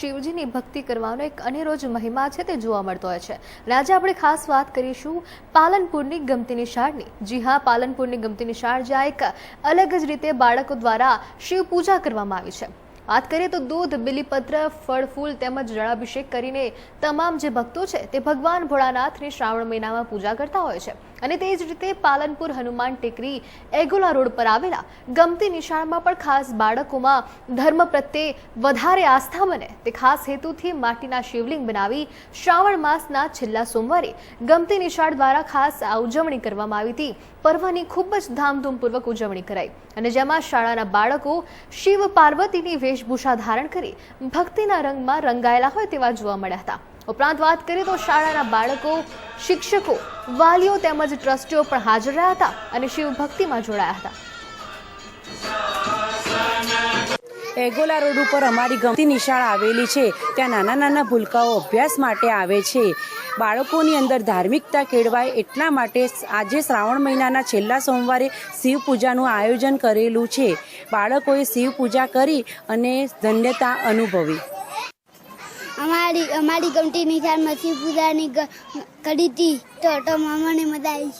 શિવજીની ભક્તિ કરવાનો એક અનેરો જ મહિમા છે તે જોવા મળતો હોય છે. અને આજે આપણે ખાસ વાત કરીશું પાલનપુરની ગમતી નિશાળની જી હા, પાલનપુરની ગમતી નિશાળ જ્યાં એક અલગ જ રીતે બાળકો દ્વારા શિવ પૂજા કરવામાં આવી છે. વાત કરીએ તો દૂધ, બિલીપત્ર ફળ ફૂલ તેમજ જળાભિષેક કરીને તમામ જે ભક્તો છે તે ભગવાન ભોળાનાથની શ્રાવણ મહિનામાં પૂજા કરતા હોય છે. અને તે જ રીતે પાલનપુર હનુમાન ટેકરી, એગોલા રોડ પર આવેલા ગમતી નિશાળમાં પણ ખાસ બાળકોમાં ધર્મ પ્રત્યે વધારે આસ્થા બને. તે ખાસ હેતુથી માટીના શિવલિંગ બનાવી શ્રાવણ માસના છેલ્લા સોમવારે ગમતી નિશાળ દ્વારા ખાસ ઉજવણી કરવામાં આવી હતી. પર્વની ખૂબ જ ધામધૂમપૂર્વક ઉજવણી કરાઈ. અને જેમાં શાળાના બાળકો શિવ પાર્વતીની વેશભૂષા ધારણ કરી ભક્તિના રંગમાં રંગાયેલા હોય તેવા જોવા મળ્યા હતા. ઉપરાંત વાત કરીએ તો શાળાના બાળકો, શિક્ષકો, વાલીઓ તેમજ ટ્રસ્ટીઓ પણ હાજર રહ્યા હતા અને શિવ ભક્તિમાં જોડાયા હતા. એગોલા રોડ ઉપર અમારી ગમતી નિશાળ આવેલી છે. ત્યાં નાના નાના ભૂલકાઓ અભ્યાસ માટે આવે છે. બાળકોની અંદર ધાર્મિકતા કેળવાય એટલા માટે આજે શ્રાવણ મહિનાના છેલ્લા સોમવારે શિવ પૂજાનું આયોજન કરેલું છે. બાળકોએ શિવ પૂજા કરી અને ધન્યતા અનુભવી. અમારી અમારી ગમતી નિશાળમાં શિવ પૂજાની કરી હતી તો તો મને મજા આવી.